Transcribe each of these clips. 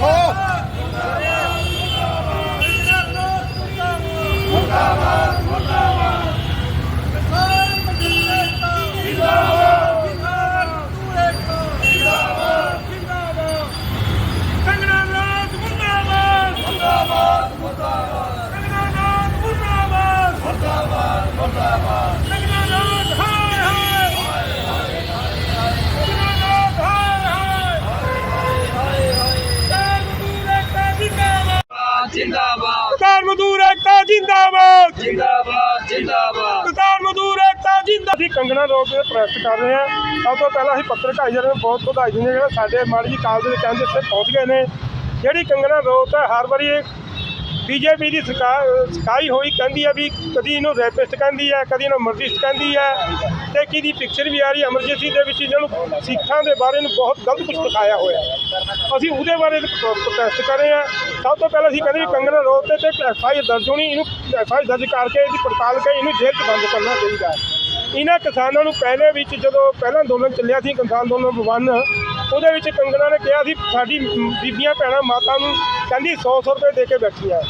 好。ਏਕਤਾ ਜਿੰਦਾਬਾਦ। ਜਿੰਦਾਬਾਦ ਜਿੰਦਾਬਾਦ। ਕਿਸਾਨ ਮਜ਼ਦੂਰ ਏਕਤਾ ਜਿੰਦਾ ਅਸੀਂ ਕੰਗਣਾ ਰੋਡ ਤੇ ਪ੍ਰੈਸ ਕਰ ਰਹੇ ਹਾਂ। ਸਭ ਤੋਂ ਪਹਿਲਾਂ ਅਸੀਂ ਪੱਤਰਕਾਰ ਜਿਹੜੇ ਨੂੰ ਬਹੁਤ ਵਧਾਈ ਦਿੰਦੇ ਹਾਂ ਜਿਹੜਾ ਸਾਡੇ ਮਾੜੀ ਜੀ ਕਾਲ ਦੇ ਕਹਿੰਦੇ ਇੱਥੇ ਪਹੁੰਚ ਗਏ ਨੇ। ਜਿਹੜੀ ਕੰਗਣਾ ਰੋਡ ਹੈ ਹਰ ਵਾਰੀ ਬੀਜੇਪੀ ਦੀ ਸਰਕਾਰ ਸਕਾਈ ਹੋਈ ਕਹਿੰਦੀ ਹੈ ਵੀ ਕਦੀ ਇਹਨੂੰ ਰੈਪਿਸਟ ਕਹਿੰਦੀ ਹੈ ਕਦੀ ਇਹਨੂੰ ਮਰਜਿਸਟ ਕਹਿੰਦੀ ਹੈ ਤੇ ਕਿਹਦੀ ਪਿਕਚਰ ਵੀ ਆ ਰਹੀ ਹੈ ਐਮਰਜੈਂਸੀ ਦੇ ਵਿੱਚ ਇਹਨਾਂ ਨੂੰ ਸਿੱਖਾਂ ਦੇ ਬਾਰੇ ਨੂੰ ਬਹੁਤ ਗਲਤ ਕੁਝ ਦਿਖਾਇਆ ਹੋਇਆ ਅਸੀਂ ਉਹਦੇ ਬਾਰੇ ਪ੍ਰੋਟੈਸਟ ਕਰ ਰਹੇ ਹਾਂ। ਸਭ ਤੋਂ ਪਹਿਲਾਂ ਅਸੀਂ ਕਹਿੰਦੇ ਵੀ ਕੰਗਣਾ ਰੋਡ ਤੇ ਤੇ ਐਫ ਆਈ ਦਰਜ ਹੋਣੀ, ਇਹਨੂੰ ਐਫ ਆਈ ਦਰਜ ਕਰਕੇ ਇਹਦੀ ਪੜਤਾਲ ਕੇ ਇਹਨੂੰ ਜੇਲ੍ਹ 'ਚ ਬੰਦ ਕਰਨਾ ਚਾਹੀਦਾ ਇਹਨਾਂ ਕਿਸਾਨਾਂ ਨੂੰ ਪਹਿਲੇ ਵਿੱਚ ਜਦੋਂ ਪਹਿਲਾਂ ਅੰਦੋਲਨ ਚੱਲਿਆ ਸੀ ਕਿਸਾਨ ਅੰਦੋਲਨ ਵਨ, ਉਹਦੇ ਵਿੱਚ ਕੰਗਣਾ ਨੇ ਕਿਹਾ ਸੀ, ਸਾਡੀ ਬੀਬੀਆਂ, ਭੈਣਾਂ, ਮਾਤਾ ਨੂੰ ਕਹਿੰਦੀ 100 100 ਰੁਪਏ ਦੇ ਕੇ ਬੈਠੀਆਂ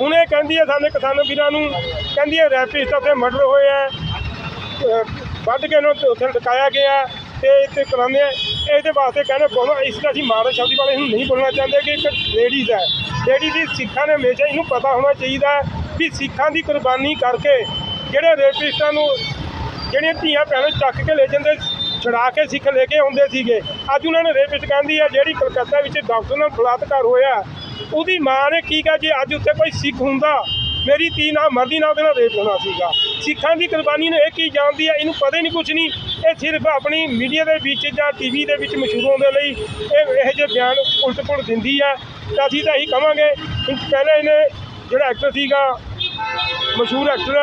ਹੁਣ ਇਹ ਕਹਿੰਦੀ ਹੈ ਸਾਡੇ ਕਿਸਾਨ ਵੀਰਾਂ ਨੂੰ, ਕਹਿੰਦੀ ਹੈ ਰੈਪਿਸਟ ਉੱਥੇ ਮਰਡਰ ਹੋਏ ਹੈ ਵੱਢ ਕੇ ਇਹਨਾਂ ਉੱਥੇ ਲਟਕਾਇਆ ਗਿਆ ਤੇ ਇੱਥੇ ਕਰਾਉਂਦੇ ਆ ਇਹਦੇ ਵਾਸਤੇ ਕਹਿੰਦੇ ਬੋਲੋ, ਇਸ ਦਾ ਅਸੀਂ ਮਾਰੇ ਸ਼ਬਦੀ ਵਾਲੇ ਨੂੰ ਨਹੀਂ ਬੋਲਣਾ ਚਾਹੁੰਦੇ ਕਿ ਇੱਕ ਲੇਡੀਜ਼ ਹੈ। ਲੇਡੀ ਦੀ ਸਿੱਖਾਂ ਨੇ ਹਮੇਸ਼ਾ ਇਹਨੂੰ ਪਤਾ ਹੋਣਾ ਚਾਹੀਦਾ ਵੀ ਸਿੱਖਾਂ ਦੀ ਕੁਰਬਾਨੀ ਕਰਕੇ ਜਿਹੜੇ ਰੇਪਿਸਟਾਂ ਨੂੰ ਜਿਹੜੀਆਂ ਧੀਆਂ ਭੈਣਾਂ ਚੱਕ ਕੇ ਲੈ ਜਾਂਦੇ, ਛੁਡਾ ਕੇ ਸਿੱਖ ਲੈ ਕੇ ਆਉਂਦੇ ਸੀਗੇ। ਅੱਜ ਉਹਨਾਂ ਨੇ ਰੇਪਿਸਟ ਕਹਿੰਦੀ ਆ ਜਿਹੜੀ ਕਲਕੱਤਾ ਵਿੱਚ ਡਾਕਟਰ ਨਾਲ ਬਲਾਤਕਾਰ ਹੋਇਆ ਉਹਦੀ ਮਾਂ ਨੇ ਕੀ ਕਿਹਾ? ਜੇ ਅੱਜ ਉੱਥੇ ਕੋਈ ਸਿੱਖ ਹੁੰਦਾ, ਮੇਰੀ ਧੀ ਨਾਲ ਮਰਦੀ ਨਾਲ ਉਹਦੇ ਨਾਲ ਰੇਪ ਹੋਣਾ ਸੀਗਾ। ਸਿੱਖਾਂ ਦੀ ਕੁਰਬਾਨੀ ਨੂੰ ਇਹ ਕੀ ਜਾਣਦੀ ਆ? ਇਹਨੂੰ ਪਤਾ ਹੀ ਨਹੀਂ ਕੁਝ ਨਹੀਂ। ਇਹ ਸਿਰਫ ਆਪਣੀ ਮੀਡੀਆ ਦੇ ਵਿੱਚ ਜਾਂ ਟੀਵੀ ਦੇ ਵਿੱਚ ਮਸ਼ਹੂਰ ਹੋਣ ਦੇ ਲਈ ਇਹ ਇਹੋ ਜਿਹੇ ਬਿਆਨ ਉਲਟ ਪੁਲਟ ਦਿੰਦੀ ਆ। ਤਾਂ ਅਸੀਂ ਤਾਂ ਇਹੀ ਕਹਾਂਗੇ ਪਹਿਲਾਂ ਇਹਨੇ ਜਿਹੜਾ ਐਕਟਰ ਸੀਗਾ, ਮਸ਼ਹੂਰ ਐਕਟਰ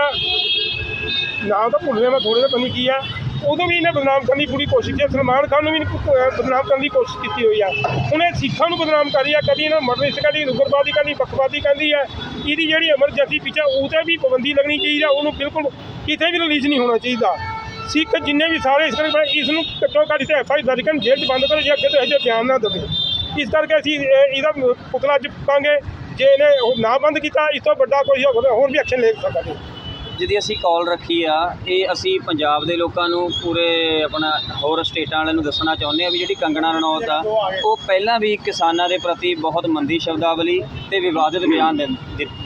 ਨਾਮ ਤਾਂ ਭੁੱਲ ਗਿਆ ਮੈਂ ਥੋੜੇ ਜਿਹਾ ਪਤਾ ਨਹੀਂ ਕੀ ਆ। ਉਦੋਂ ਵੀ ਇਹਨੇ ਬਦਨਾਮ ਕਰਨ ਦੀ ਪੂਰੀ ਕੋਸ਼ਿਸ਼ ਕੀਤੀ ਸਲਮਾਨ ਖਾਨ ਨੂੰ ਵੀ ਇਹਨੇ ਬਦਨਾਮ ਕਰਨ ਦੀ ਕੋਸ਼ਿਸ਼ ਕੀਤੀ ਹੋਈ ਆ। ਹੁਣ ਇਹ ਸਿੱਖਾਂ ਨੂੰ ਬਦਨਾਮ ਕਰੀ ਆ। ਕਦੀ ਇਹਨਾਂ ਮਰਡਰਿਸਟ ਕਹਿੰਦੀ ਉਗਰਵਾਦੀ ਕਹਿੰਦੀ ਪੱਖਵਾਦੀ ਕਹਿੰਦੀ ਆ। ਇਹਦੀ ਜਿਹੜੀ ਐਮਰਜੈਂਸੀ ਪਿੱਛੇ ਉਹਤੇ ਵੀ ਪਾਬੰਦੀ ਲੱਗਣੀ ਚਾਹੀਦੀ ਆ। ਉਹਨੂੰ ਬਿਲਕੁਲ ਕਿਤੇ ਵੀ ਰਿਲੀਜ਼ ਨਹੀਂ ਹੋਣਾ ਚਾਹੀਦਾ। ਸਿੱਖ ਜਿੰਨੇ ਵੀ ਸਾਰੇ ਇਸ ਕਰਕੇ ਇਸ ਨੂੰ ਘੱਟੋ ਘੱਟ ਤੇ ਐਫ ਆਈ ਦਰਜ ਕਰਨ, ਜੇਲ੍ਹ 'ਚ ਬੰਦ ਕਰੋ, ਜੇ ਅੱਗੇ ਤੋਂ ਇਹੋ ਜਿਹੇ ਬਿਆਨ ਨਾ ਦੇਵੇ। ਇਸ ਕਰਕੇ ਅਸੀਂ ਇਹਦਾ ਪੁਤਲਾ ਅੱਜ ਪਾਂਗੇ ਜੇ ਇਹਨੇ ਨਾ ਬੰਦ ਕੀਤਾ, ਇਸ ਤੋਂ ਵੱਡਾ ਕੋਈ ਹੋਰ ਹੋਰ ਵੀ ਐਕਸ਼ਨ ਲੈ ਸਕਦੇ ਜਿਹਦੀ ਅਸੀਂ ਕਾਲ ਰੱਖੀ ਆ, ਇਹ ਅਸੀਂ ਪੰਜਾਬ ਦੇ ਲੋਕਾਂ ਨੂੰ ਪੂਰੇ ਆਪਣਾ ਹੋਰ ਸਟੇਟਾਂ ਵਾਲਿਆਂ ਨੂੰ ਦੱਸਣਾ ਚਾਹੁੰਦੇ ਆ ਵੀ ਜਿਹੜੀ ਕੰਗਣਾ ਰਣੌਤ ਆ, ਉਹ ਪਹਿਲਾਂ ਵੀ ਕਿਸਾਨਾਂ ਦੇ ਪ੍ਰਤੀ ਬਹੁਤ ਮੰਦੀ ਸ਼ਬਦਾਵਲੀ ਤੇ ਵਿਵਾਦਿਤ ਬਿਆਨ ਦਿੰ-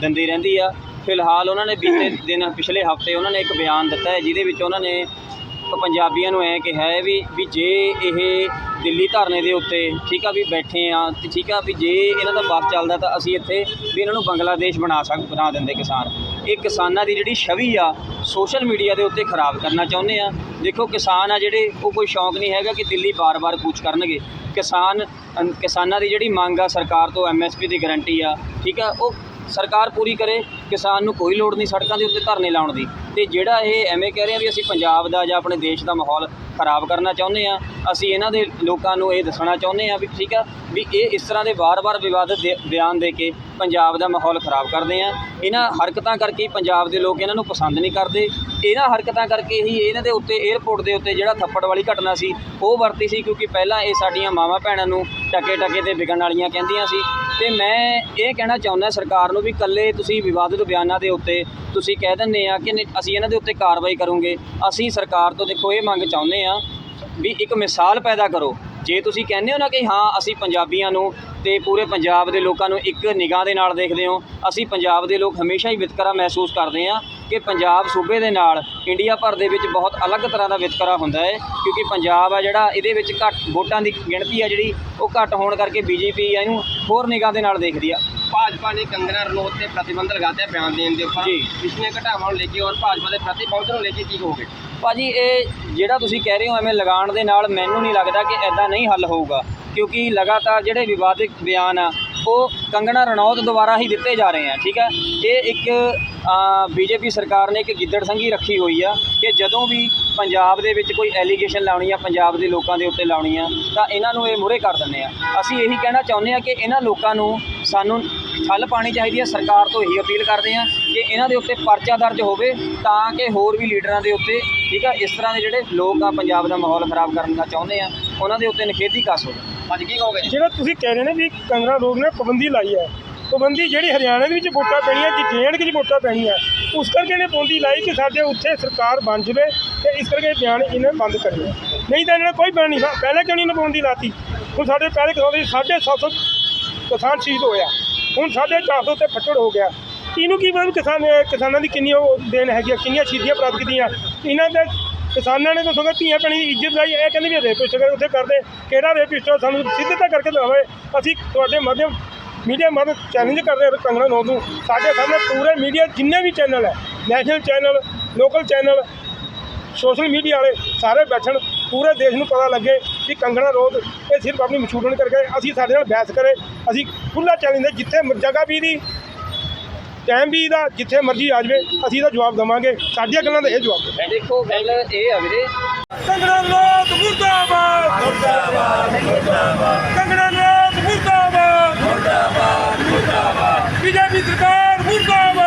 ਦਿੰਦੀ ਰਹਿੰਦੀ ਆ। ਫਿਲਹਾਲ ਉਹਨਾਂ ਨੇ ਬੀਤੇ ਦਿਨ, ਪਿਛਲੇ ਹਫ਼ਤੇ ਉਹਨਾਂ ਨੇ ਇੱਕ ਬਿਆਨ ਦਿੱਤਾ ਹੈ, ਜਿਹਦੇ ਵਿੱਚ ਉਹਨਾਂ ਨੇ ਪੰਜਾਬੀਆਂ ਨੂੰ ਐ ਕਿਹਾ ਹੈ ਵੀ ਵੀ ਜੇ ਇਹ ਦਿੱਲੀ ਧਰਨੇ ਦੇ ਉੱਤੇ ਠੀਕ ਆ ਵੀ ਬੈਠੇ ਆ ਤੇ ਠੀਕ ਆ ਵੀ ਜੇ ਇਹਨਾਂ ਦਾ ਬੱਸ ਚੱਲਦਾ ਤਾਂ ਅਸੀਂ ਇੱਥੇ ਵੀ ਇਹਨਾਂ ਨੂੰ ਬੰਗਲਾਦੇਸ਼ ਬਣਾ ਸਕ, ਬਣਾ ਦਿੰਦੇ ਕਿਸਾਨ। ਇਹ ਕਿਸਾਨਾਂ ਦੀ ਜਿਹੜੀ ਛਵੀ ਆ, ਸੋਸ਼ਲ ਮੀਡੀਆ ਦੇ ਉੱਤੇ ਖਰਾਬ ਕਰਨਾ ਚਾਹੁੰਦੇ ਆ। ਦੇਖੋ ਕਿਸਾਨ ਆ ਜਿਹੜੇ, ਉਹ ਕੋਈ ਸ਼ੌਂਕ ਨਹੀਂ ਹੈਗਾ ਕਿ ਦਿੱਲੀ ਬਾਰ-ਬਾਰ ਕੂਚ ਕਰਨਗੇ। ਕਿਸਾਨ ਕਿਸਾਨਾਂ ਦੀ ਜਿਹੜੀ ਮੰਗ ਆ ਸਰਕਾਰ ਤੋਂ ਐਮਐਸਪੀ ਦੀ ਗਾਰੰਟੀ ਆ, ਠੀਕ ਆ, ਉਹ ਸਰਕਾਰ ਪੂਰੀ ਕਰੇ, ਕਿਸਾਨ ਨੂੰ ਕੋਈ ਲੋੜ ਨਹੀਂ ਸੜਕਾਂ ਦੇ ਉੱਤੇ ਧਰਨੇ ਲਾਉਣ ਦੀ। ਤੇ ਜਿਹੜਾ ਇਹ ਐਵੇਂ ਕਹਿ ਰਹੇ ਆ ਵੀ ਅਸੀਂ ਪੰਜਾਬ ਦਾ ਜਾਂ ਆਪਣੇ ਦੇਸ਼ ਦਾ ਮਾਹੌਲ ਖਰਾਬ ਕਰਨਾ ਚਾਹੁੰਦੇ ਆ, ਅਸੀਂ ਇਹਨਾਂ ਦੇ ਲੋਕਾਂ ਨੂੰ ਇਹ ਦੱਸਣਾ ਚਾਹੁੰਦੇ ਆ ਵੀ ਠੀਕ ਆ, ਵੀ ਇਹ ਇਸ ਤਰ੍ਹਾਂ ਦੇ ਵਾਰ-ਵਾਰ ਵਿਵਾਦਿਤ ਦੇ- ਬਿਆਨ ਦੇ ਕੇ ਪੰਜਾਬ ਦਾ ਮਾਹੌਲ ਖਰਾਬ ਕਰਦੇ ਆ। ਇਹਨਾਂ ਹਰਕਤਾਂ ਕਰਕੇ ਪੰਜਾਬ ਦੇ ਲੋਕ ਇਹਨਾਂ ਨੂੰ ਪਸੰਦ ਨਹੀਂ ਕਰਦੇ। ਇਹਨਾਂ ਹਰਕਤਾਂ ਕਰਕੇ ਹੀ ਇਹਨਾਂ ਦੇ ਉੱਤੇ 에ਅਰਪੋਰਟ ਦੇ ਉੱਤੇ ਜਿਹੜਾ ਥੱਪੜ ਵਾਲੀ ਘਟਨਾ ਸੀ, ਉਹ ਵਰਤੀ ਸੀ ਕਿਉਂਕਿ ਪਹਿਲਾਂ ਇਹ ਸਾਡੀਆਂ ਮਾਵਾਂ ਭੈਣਾਂ ਨੂੰ ਟਕੇ ਟਕੇ ਤੇ ਵਿਗਣ ਵਾਲੀਆਂ ਕਹਿੰਦੀਆਂ ਸੀ। ਤੇ ਮੈਂ ਇਹ ਕਹਿਣਾ ਚਾਹੁੰਦਾ ਸਰਕਾਰ ਨੂੰ ਵੀ ਕੱਲੇ ਤੁਸੀਂ ਵਿਵਾਦਿਤ ਬਿਆਨਾਂ ਦੇ ਉੱਤੇ ਤੁਸੀਂ ਕਹਿ ਦਿੰਦੇ ਆ ਕਿ ਅਸੀਂ ਇਹਨਾਂ ਦੇ ਉੱਤੇ ਕਾਰਵਾਈ ਕਰੂੰਗੇ। ਅਸੀਂ ਸਰਕਾਰ ਤੋਂ ਦੇਖੋ ਇਹ ਮੰਗ ਚਾਹੁੰਦੇ ਆ ਵੀ ਇੱਕ ਮਿਸਾਲ ਪੈਦਾ ਕਰੋ। ਜੇ ਤੁਸੀਂ ਕਹਿੰਦੇ ਹੋ ਨਾ ਕਿ ਹਾਂ, ਅਸੀਂ ਪੰਜਾਬੀਆਂ ਨੂੰ ਤੇ ਪੂਰੇ ਪੰਜਾਬ ਦੇ ਲੋਕਾਂ ਨੂੰ ਇੱਕ ਨਿਗਾਹ ਦੇ ਨਾਲ ਦੇਖਦੇ ਹੋ, ਅਸੀਂ ਪੰਜਾਬ ਦੇ ਲੋਕ ਹਮੇਸ਼ਾ ਹੀ ਵਿਤਕਰਾ ਮਹਿਸੂਸ ਕਰਦੇ ਹਾਂ ਕਿ ਪੰਜਾਬ ਸੂਬੇ ਦੇ ਨਾਲ ਇੰਡੀਆ ਭਰ ਦੇ ਵਿੱਚ ਬਹੁਤ ਅਲੱਗ ਤਰ੍ਹਾਂ ਦਾ ਵਿਤਕਰਾ ਹੁੰਦਾ ਹੈ ਕਿਉਂਕਿ ਪੰਜਾਬ ਆ ਜਿਹੜਾ ਇਹਦੇ ਵਿੱਚ ਘੱਟ ਵੋਟਾਂ ਦੀ ਗਿਣਤੀ ਆ ਜਿਹੜੀ ਉਹ ਘੱਟ ਹੋਣ ਕਰਕੇ ਬੀਜੇਪੀ ਇਹਨੂੰ ਹੋਰ ਨਿਗਾਹ ਦੇ ਨਾਲ ਦੇਖਦੀ ਆ। ਭਾਜਪਾ ਨੇ ਕੰਗਨਾ ਰਣੌਤ ਤੇ ਪ੍ਰਤੀਬੰਧ ਲਗਾਤੇ ਬਿਆਨ ਦੇਣ ਦੇ ਉੱਪਰ। ਜੀ। ਪਿਛਲੀਆਂ ਘਟਨਾਵਾਂ ਨੂੰ ਲੈ ਕੇ ਔਰ ਭਾਜਪਾ ਦੇ ਪ੍ਰਤੀ ਪਹੁੰਚ ਨੂੰ ਲੈ ਕੇ ਕੀ ਕਹੋਗੇ? ਭਾਜੀ ਇਹ ਜਿਹੜਾ ਤੁਸੀਂ ਕਹਿ ਰਹੇ ਹੋ ਐਵੇਂ ਲਗਾਉਣ ਦੇ ਨਾਲ ਮੈਨੂੰ ਨਹੀਂ ਲੱਗਦਾ ਕਿ ਐਦਾਂ ਨਹੀਂ ਹੱਲ ਹੋਊਗਾ ਕਿਉਂਕਿ ਲਗਾਤਾਰ ਜਿਹੜੇ ਵਿਵਾਦਿਤ ਬਿਆਨ ਆ ਉਹ ਕੰਗਣਾ ਰਣੌਤ ਦੁਆਰਾ ਹੀ ਦਿੱਤੇ ਜਾ ਰਹੇ ਆ, ਠੀਕ ਹੈ? ਇਹ ਇੱਕ ਬੀਜੇਪੀ ਸਰਕਾਰ ਨੇ ਇੱਕ ਗਿੱਦੜ ਸੰਘੀ ਰੱਖੀ ਹੋਈ ਆ ਕਿ ਜਦੋਂ ਵੀ ਪੰਜਾਬ ਦੇ ਵਿੱਚ ਕੋਈ ਐਲੀਗੇਸ਼ਨ ਲਾਉਣੀ ਆ, ਪੰਜਾਬ ਦੇ ਲੋਕਾਂ ਦੇ ਉੱਤੇ ਲਾਉਣੀ ਆ, ਤਾਂ ਇਹਨਾਂ ਨੂੰ ਇਹ ਮੂਹਰੇ ਕਰ ਦਿੰਦੇ ਆ। ਅਸੀਂ ਇਹੀ ਕਹਿਣਾ ਚਾਹੁੰਦੇ ਆ ਕਿ ਇਹਨਾਂ ਲੋਕਾਂ ਨੂੰ ਸਾਨੂੰ ਠੱਲ ਪਾਣੀ ਚਾਹੀਦੀ ਹੈ ਸਰਕਾਰ ਤੋਂ ਇਹੀ ਅਪੀਲ ਕਰਦੇ ਆ ਕਿ ਇਹਨਾਂ ਦੇ ਉੱਤੇ ਪਰਚਾ ਦਰਜ ਹੋਵੇ ਤਾਂ ਕਿ ਹੋਰ ਵੀ ਲੀਡਰਾਂ ਦੇ ਉੱਤੇ, ਠੀਕ ਆ, ਇਸ ਤਰ੍ਹਾਂ ਦੇ ਜਿਹੜੇ ਲੋਕ ਆ, ਪੰਜਾਬ ਦਾ ਮਾਹੌਲ ਖਰਾਬ ਕਰਨਾ ਚਾਹੁੰਦੇ ਆ, ਉਹਨਾਂ ਦੇ ਉੱਤੇ ਨਿਖੇਧੀ ਕਸ ਹੋਵੇ। ਅੱਜ ਕੀ ਕਹੋਗੇ ਜੀ? ਜਿਹੜਾ ਤੁਸੀਂ ਕਹਿ ਰਹੇ ਨੇ ਵੀ ਕੰਗਰਾ ਰੋਡ ਨੇ ਪਾਬੰਦੀ ਲਾਈ ਹੈ। ਪਾਬੰਦੀ ਜਿਹੜੀ ਹਰਿਆਣਾ ਦੇ ਵਿੱਚ ਵੋਟਾਂ ਪੈਣੀਆਂ ਕਿ ਜੇਐਂਡ ਵਿੱਚ ਵੋਟਾਂ ਪੈਣੀਆਂ ਉਸ ਕਰਕੇ ਨੇ ਪਾਬੰਦੀ ਲਾਈ ਕਿ ਸਾਡੇ ਉੱਥੇ ਸਰਕਾਰ ਬਣ ਜਵੇ ਤੇ ਇਸ ਕਰਕੇ ਬਿਆਨ ਇਹਨੇ ਬੰਦ ਕਰੇ। ਨਹੀਂ ਤਾਂ ਇਹਨਾਂ ਨੇ ਕੋਈ ਬਿਆਨ ਨਹੀਂ ਲਾ- ਪਹਿਲਾਂ ਕਿਉਂ ਨਹੀਂ ਪਾਬੰਦੀ ਲਾਤੀ? ਹੁਣ ਸਾਡੇ ਪਹਿਲੇ ਕਿਸਾਨ ਸਾਢੇ ਸੱਤ ਸੌ ਕਿਸਾਨ ਸ਼ਹੀਦ ਹੋਇਆ। ਹੁਣ ਸਾਢੇ ਚਾਰ ਸੌ ਤੇ ਫੱਟੜ ਹੋ ਗਿਆ। ਇਹਨੂੰ ਕੀ ਪਤਾ ਵੀ ਕਿਸਾਨ ਕਿਸਾਨਾਂ ਦੀ ਕਿੰਨੀ ਉਹ ਦੇਣ ਹੈਗੀ ਆ, ਕਿੰਨੀਆਂ ਸ਼ਹੀਦੀਆਂ ਪ੍ਰਾਪਤ ਕੀਤੀਆਂ। ਇਹਨਾਂ ਦਾ ਕਿਸਾਨਾਂ ਨੇ ਦੱਸੋਗਾ ਧੀਆਂ ਭੈਣਾਂ ਦੀ ਇੱਜ਼ਤ ਲਾਈ, ਇਹ ਕਹਿੰਦੇ ਵੀ ਰੇਪ ਕਰ ਉੱਥੇ ਕਰਦੇ, ਕਿਹੜਾ ਰੇਪ ਆ? ਸਾਨੂੰ ਸਿੱਧਤਾ ਕਰਕੇ ਦਿਖਾਵੇ ਅਸੀਂ ਤੁਹਾਡੇ ਮਾਧਿਅਮ ਮੀਡੀਆ ਮਾਧਿਅਮ ਚੈਲੰਜ ਕਰਦੇ ਹਾਂ ਕੰਗਣਾ ਨੌ ਨੂੰ ਸਾਡੇ ਸਾਹਮਣੇ ਪੂਰੇ ਮੀਡੀਆ ਜਿੰਨੇ ਵੀ ਚੈਨਲ ਹੈ national channel local channel social media ਵਾਲੇ ਸਾਰੇ ਬੈਠਣ, ਪੂਰੇ ਦੇਸ਼ ਨੂੰ ਪਤਾ ਲੱਗੇ ਕਿ ਕੰਗਣਾ ਰੋਡ ਇਹ ਸਿਰਫ ਆਪਣੀ ਮਸ਼ਹੂਰਨ ਕਰਕੇ ਅਸੀਂ ਸਾਡੇ ਨਾਲ ਬਹਿਸ ਕਰੇ, ਅਸੀਂ ਖੁੱਲਾ ਚੈਲੰਜ ਜਿੱਥੇ ਜਗ੍ਹਾ ਵੀ ਦੀ ਟਾਈਮ ਵੀ ਦਾ ਜਿੱਥੇ ਮਰਜ਼ੀ ਆ ਜਾਵੇ ਅਸੀਂ ਇਹਦਾ ਜਵਾਬ ਦੇਵਾਂਗੇ। ਸਾਡੀਆਂ ਗੱਲਾਂ ਦਾ ਇਹ ਜਵਾਬ ਹੈ। ਦੇਖੋ ਗੱਲ ਇਹ ਆ ਵੀਰੇ। ਕੰਗਣਾ ਰੋਡ ਮੁਰਦਾਬਾਦ। ਮੁਰਦਾਬਾਦ ਮੁਰਦਾਬਾਦ। ਕੰਗਣਾ ਰੋਡ ਮੁਰਦਾਬਾਦ। ਮੁਰਦਾਬਾਦ ਮੁਰਦਾਬਾਦ। ਬੀਜੇਪੀ ਸਰਕਾਰ ਮੁਰਦਾਬਾਦ।